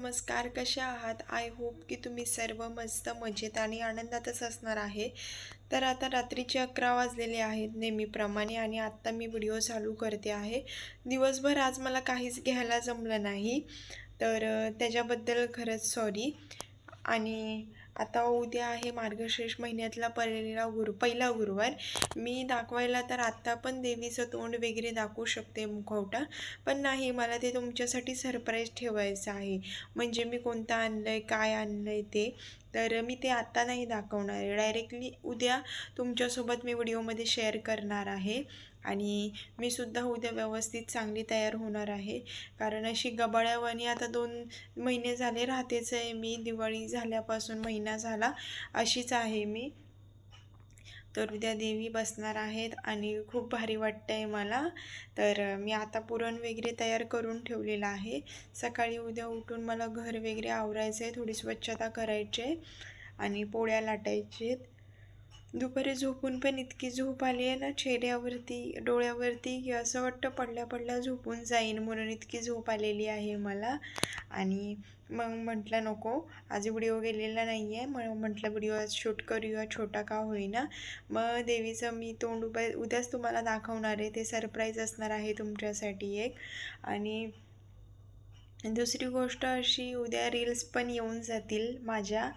नमस्कार कशा आहात? आय होप की तुम्ही सर्व मस्त मजेत आणि आनंदातच असणार आहे. तर आता रात्रीचे अकरा वाजलेले आहेत नेहमीप्रमाणे आणि आत्ता मी व्हिडिओ चालू करते आहे. दिवसभर आज मला काहीच घ्यायला जमलं नाही. तर त्याच्याबद्दल खरंच सॉरी आणि आता उद्या आहे मार्गशीर्ष महिन्यातला पहिला गुरु पहिला गुरुवार. मी दाखवायला तर आत्ता पण देवीचं तोंड वगैरे दाखवू शकते मुखवटा. पण नाही मला ते तुमच्यासाठी सरप्राईज ठेवायचं आहे. म्हणजे मी कोणतं आणलं आहे काय आणलं आहे ते. तर मी ते आत्ता नाही दाखवणार आहे. डायरेक्टली उद्या तुमच्यासोबत मी व्हिडिओमध्ये शेअर करणार आहे. आणि मी सुद्धा उद्या व्यवस्थित चांगली तयार होणार आहे. कारण अशी गबाळ्यावानी आता दोन महिने झाले राहतेच आहे मी. दिवाळी झाल्यापासून महिना झाला अशीच आहे मी. तर उद्या देवी बसणार आहेत आणि खूप भारी वाटतं आहे मला. तर मी आता पुरण वगैरे तयार करून ठेवलेलं आहे. सकाळी उद्या उठून मला घर वगैरे आवरायचं आहे थोडी स्वच्छता करायची आहे आणि पोळ्या लाटायच्या आहेत दुपारी झोपून पण इतकी झोप आली आहे ना चेहऱ्यावरती डोळ्यावरती की असं वाटतं पडल्या पडल्या झोपून जाईन म्हणून इतकी झोप आलेली आहे मला. आणि मग म्हटलं नको आज व्हिडिओ गेलेला नाही आहे मग म्हटलं व्हिडिओ आज शूट करूया छोटा का होईना. मग देवीचं मी तोंड उप उद्याच तुम्हाला दाखवणार आहे ते सरप्राईज असणार आहे तुमच्यासाठी एक. आणि दुसरी गोष्ट अशी उद्या रील्स पण येऊन जातील माझ्या.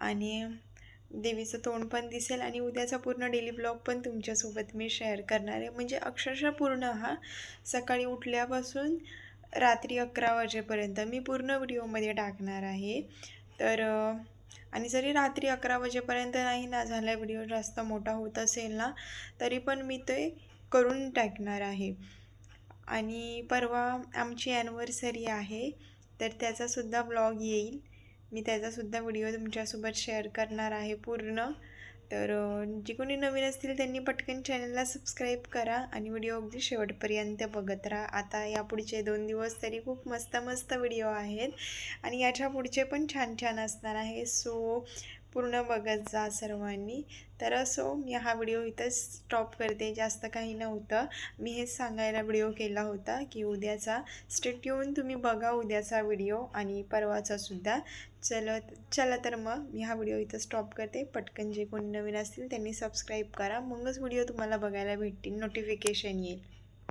आणि देवीचं तोंड पण दिसेल आणि उद्याचा पूर्ण डेली ब्लॉग पण तुमच्यासोबत मी शेअर करणार आहे. म्हणजे अक्षरशः पूर्ण हा. सकाळी उठल्यापासून रात्री अकरा वाजेपर्यंत मी पूर्ण व्हिडिओमध्ये टाकणार आहे. तर आणि जरी रात्री अकरा वाजेपर्यंत नाही ना झाला व्हिडिओ जास्त मोठा होत असेल ना तरी पण मी ते करून टाकणार आहे. आणि परवा आमची ॲनिव्हर्सरी आहे तर त्याचासुद्धा ब्लॉग येईल. मी त्याचासुद्धा व्हिडिओ तुमच्यासोबत शेअर करणार आहे पूर्ण. तर जे कोणी नवीन असतील त्यांनी पटकन चॅनलला सबस्क्राईब करा आणि व्हिडिओ अगदी शेवटपर्यंत बघत राहा. आता यापुढचे दोन दिवस तरी खूप मस्त मस्त व्हिडिओ आहेत. आणि याच्या पुढचे पण छान छान असणार आहे. सो पूर्ण बघत जा सर्वांनी. तर असो मी हा व्हिडिओ इथंच स्टॉप करते. जास्त काही नव्हतं. मी हेच सांगायला व्हिडिओ केला होता की उद्याचा स्टेट येऊन तुम्ही बघा उद्याचा व्हिडिओ आणि परवाचा सुद्धा. चल चला तर मग मी हा व्हिडिओ इथं स्टॉप करते. पटकन जे कोणी नवीन असतील त्यांनी सबस्क्राईब करा. मगच व्हिडिओ तुम्हाला बघायला भेटतील. नोटिफिकेशन येईल.